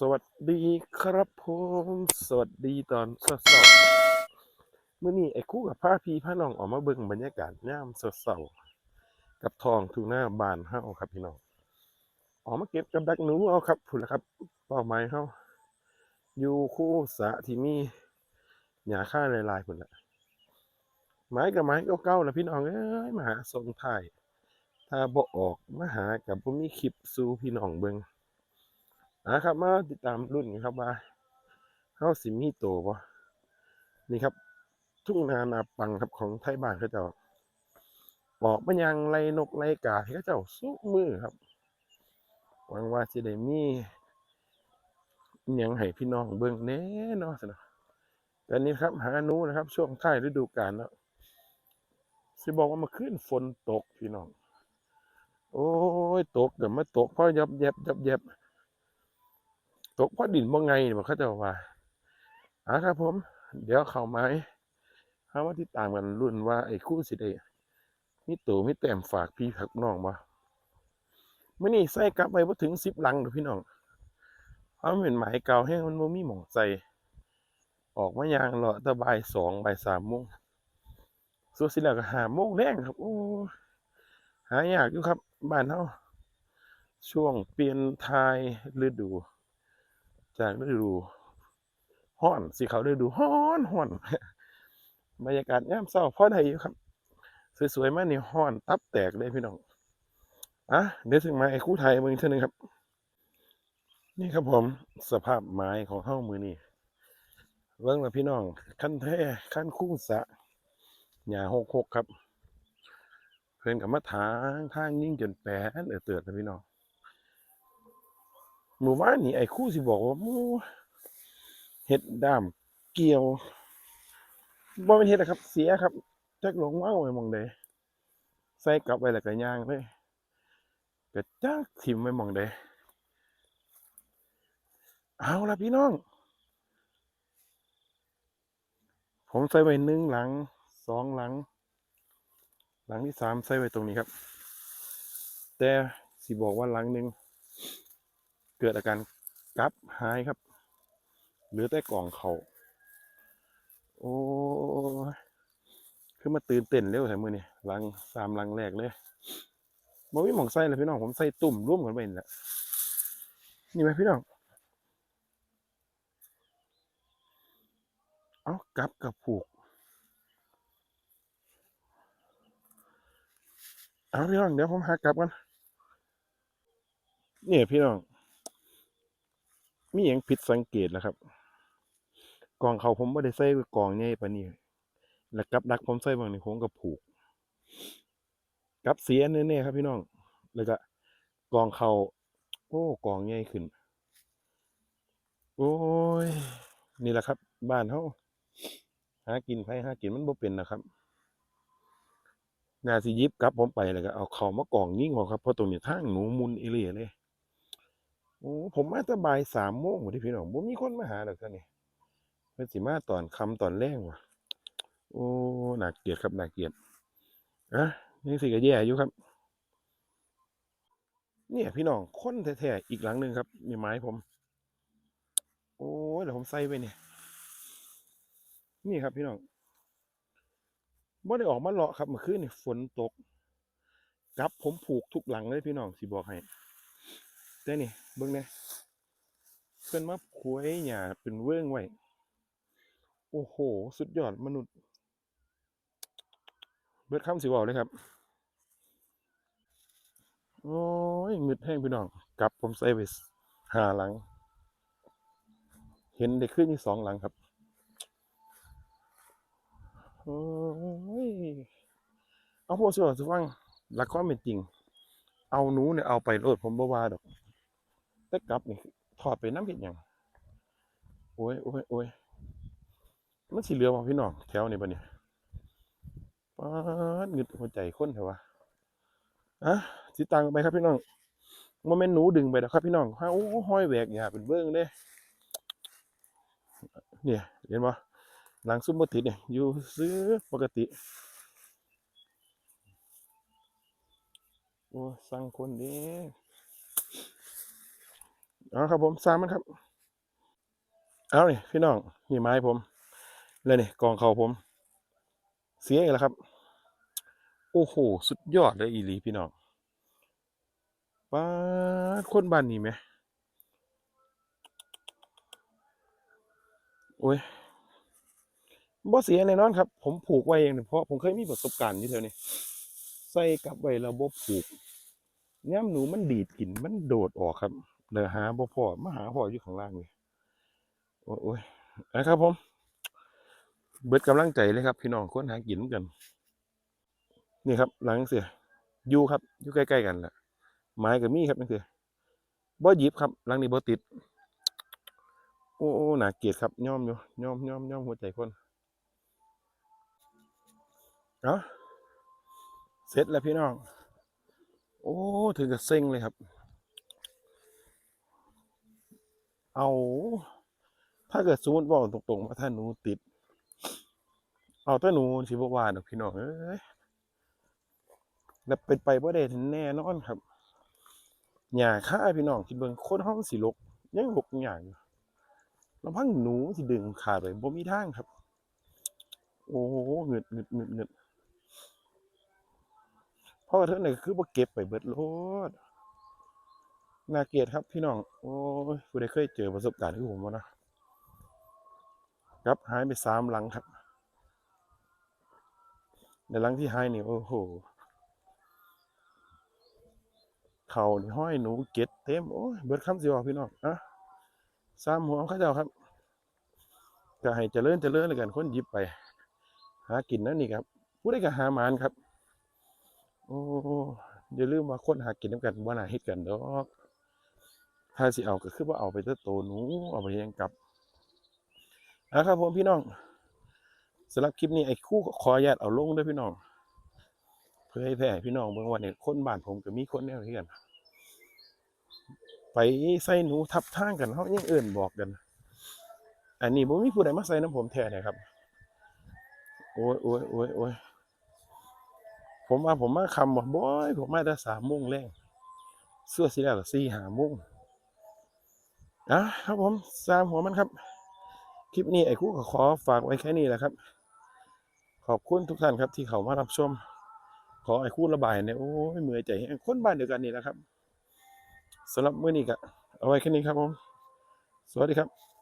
สวัสดีครับผมสวัสดีตอนเช้าๆมื้อนี้ไอ้คู่กับพาพี่พาน้องออกมาเบิ่งบรรยากาศยามเช้าๆกับทองทุ่งนาบานเฮาครับพี่น้องออกมาเก็บกับดักหนูเอาครับพุ่นละครับเป้าหมายเฮาอยู่คู่สะที่มีหญ้าค่าลายๆพุ่นละไม้กับไม้เก่าๆละพี่น้องเอ้ยมาหาส่งท้ายถ้าบ่ออกมาหากับบ่มีคลิปสู่พี่น้องเบิ่ง นะครับ มาติดตามรุ่นครับว่าเฮาสิมีโตบ่นี่ครับ ทุ่งนานาปังครับของไทยบ้านเขาเจ้าออกมายังไรนกไรกาให้เขาเจ้าสุกมือครับหวังว่าสิได้มียังให้พี่น้องเบิ่งแน่เนาะสนะแต่นี้ครับหาหนูนะครับ ช่วงท้ายฤดูกาลแล้วสิบอกว่ามาขึ้นฝนตกพี่น้อง โอ้ยตกเดี๋ยวมาตกเพราะยับยับยับยับ ตกเพราดินบ่ไงนี่บ่เขาจะว่าอะครับผม เดี๋ยวเข้าไม้เฮามาติดตามกันรุ่นว่าไอ้คู่สิได้มีตู่มีแต้มฝากพี่ผักน้องบ่มื้อนี้ใส่กลับไปบ่ถึง10หลังดอพี่น้องเพราะมันเป็นหมายเก่าแฮงมันบ่มีหมองใส่ออกมายางเลาะต่บ่าย2บ่าย3โมงสุดสิแล้วก็5โมงแลงครับ โอ้หายากอยู่ครับ บ้านเฮาช่วงเปลี่ยนทายฤดู จากฤดูฮ้อนสิเขาวฤดูฮ้อนฮ้อนบรรยากาศยามเช้าพอได้อยู่ครับ สวยๆมานี่ฮ้อนตับแตกเลยพี่น้องอะเดี๋ยวถึงมาไอ้คู่ไทยมึงเท่านึงครับ นี่ครับผมสภาพไม้ของเฮ้ามือนี่เบิ่งล้วพี่น้องขั้นแท้ขั้นคู่สะหญ้าหกหกครับ เพิ่นกับมาถางทางยิ่งจนแปนเออเตือดนะพี่น้อง หมู่บ้านนี่ไอ้คู่สิบอกว่ามูเห็ดดามเกี่ยวบ่เป็นเห็ดนะครับ เสียครับจักหลงว่างไว้มองใดใส่กลับไว้แล้วก็ย่างเลยก็จักถิ่มไว้มองใดเอาละพี่น้อง ผมใส่ไว้หนึ่งหลังสองหลัง หลังที่สามใส่ไว้ตรงนี้ครับ แต่สิบอกว่าหลังหนึ่ง เกิดอาการกลับหายครับ เหลือแต่กล่องเขาโอ้คือมาตื่นเต้นเร็วแถมมือนี่หลังสามหลังแรกเลยบ่มีหมองใส่เลยพี่น้องผมใส่ตุ่มร่วมกันไปนี่แหละนี่ไหมพี่น้องเอากลับกับผูกเอาพี่น้องเดี๋ยวผมหากลับกันนี่พี่น้อง มีอย่างผิดสังเกตแล้วครับ กองเขาผมไม่ได้ใส่กองใหญ่ปานนี้แล้วกับดักผมใส่บางนี่ผมก็ผูก กับเสียแน่ๆครับพี่น้อง แล้วก็กองเขาโอ้กองใหญ่ขึ้น โอ้ย นี่แหละครับ บ้านเฮาหากินไผหากินมันบ่เป็นนะครับนาสิยิบกับผมไปแล้วก็เอาเขามากองยิ่งกว่าครับเพราะตรงนี้ทางหนูมุนเอีหลีเลย อ้ผมมาแต่บ่ายสามโมงพุ่นเด้พี่น้องบ่มีคนมาหาดอกซั่นนี่เพิ่นสิมาตอนค่ำตอนแลงว่ะ โอ้หน่าเกลียดครับหน่าเกลียดอะยังสิก็แย่อยู่ครับ เนี่ยพี่น้องคนแท้ๆอีกหลังหนึ่งครับนี่ไม้ผม โอ้เดี๋ยวผมใส่ไว้เนี่ยนี่ครับพี่น้องบ่ได้ออกมาเลาะครับเมื่อคืนนี่ฝนตกกับผมผูกทุกหลังเลยพี่น้องสิบอกให้ แต่นี่เบิ่งแหน่ยเพิ่นมาขวยหญ้าเป็นเวิ้งไว้ โอ้โห สุดยอดมนุษย์ เบิดคำสิเว้าเลยครับ โอ้ยงึดแห้งพี่น้อง กลับผมใส่ไปหาหลัง เห็นได้ขึ้นที่สองหลังครับ โอ้ย เอาพวกสิว่าสิฟังหลักความเป็นจริง เอาหนูเนี่ยเอาไปโลดผมบ่ว่าดอก แต่กลับนี่ถอดไปน้ำเห็ดหยังโอ้ยโอ้ยโอ้ยมันสิเหลือบ่ะพี่น้องแถวนี้บัดนี้ป๊าดงึดหัวใจคนเถอะวะอะสิตังไปครับพี่น้องบ่แม่นหนูดึงไปดอกครับพี่น้องฮาโอ้ห้อยแหวกหญ้าเป็นเบิ่งเด้เนี่ยเห็นบ่หลังซุ่มบติดเนี่ยอยู่ซื้อปกติโอ้สั่งคนเด้ เอาครับผมสามมันครับ เอานี่พี่น้องนี่ไม้ผมเลยนี่กองเขาผม เสียอีกแล้วครับ โอ้โห สุดยอดเลยอีหลีพี่น้องป้าคนบ้านนี้ไหมโอ้ยบ่เสียแน่นอนครับ ผมผูกไว้เองเพราะผมเคยมีประสบการณ์อยู่แถวนี้ใส่กลับไว้แล้วบ่ผูกย่ำหนูมันดีดกลิ่นมันโดดออกครับ เดี๋ยวหาบ่พอมาหาพ่ออยู่ข้างล่างเลยโอ้ยนะครับผม เบิดกำลังใจเลยครับพี่น้องคนหากินกัน นี่ครับ หลังเสียอยู่ครับอยู่ใกล้ๆกันแหละไม้กับมีครับนั่นคือบ่หยิบครับ หลังนี้บ่ติด โอ้โอ้หนาเกียดครับย่อมอยู่ย่อมย่อมย่อมหัวใจคนเนาะเสร็จแล้วพี่น้อง โอ้ ถึงกับเซ็งเลยครับ เอา ถ้าเกิดสมมติบอกตรงๆว่าถ้าหนูติด เอาแต่หนูสิบว่าดอกพี่น้องเอ้ยแล้วเป็นไปบ่ได้แน่นอนครับหญ้าค่าพี่น้องคิดเบิ่งคนเฮาสิลกยังลกหญ้าอยู่ลำพังหนูสิดึงขาดไปบ่มีทางครับ โอ้โหเงึดเงึดเงึดเงึดเพราะว่าเท่านั้นคือบ่เก็บไปเบิดโลด น่าเกลียดครับพี่น้อง โอ้ยผู้ใดเคยเจอประสบการณ์คือผมบ่เนะครับหายไปสามหลังครับ ในหลังที่หายนี่โอ้โหเขานี่ห้อยหนูเก็ดเต็มโอ้ยเบิดคำสิบอพี่น้องอะสามหัวของเขาเจ้าครับก็ให้เจริญเจริญแล้วกันคนยิบไป หากินนั่นนี่ครับผู้ใดก็หาหมานครับ โอ้อย่าลืมว่าคนหากินน้ำกันบ่น่าเฮ็ดกันดอก ถ้าสิเอาก็คือว่าเอาไปเตอโตหนูเอาไปยังกลับอะครับผมพี่น้องสำหรับคลิปนี้ไอ้คู่ขออนุญาตเอาลงด้วยพี่น้อง เพื่อให้แพร่พี่น้องเบิ่งว่าเนี่ยคนบ้านผมก็มีคนแนวนี้กันไปใส่หนูทับทางกันเขายังเอิ่นบอกกัน อันนี้บ่มีผู้ใดมาใส่น้ำผมแท้นะครับ โอ้ยโอ้ยโอ้ยโอ้ยผมว่าผมมาคำบ่บ่อยผมมาแต่สามโมงแรงเสื้อสีแล้วก็สี่หาโมง อะครับผมสามหัวมันครับ คลิปนี้ไอ้คู่ขอฝากไว้แค่นี้แหละครับ ขอบคุณทุกท่านครับที่เขามารับชม ขอไอ้คู่ระบายเนี่ยโอ้ยเมื่อยใจแห้งคนบ้านเดียวกันนี่แหละครับสำหรับมื้อนี้ก็เอาไว้แค่นี้ครับผม สวัสดีครับ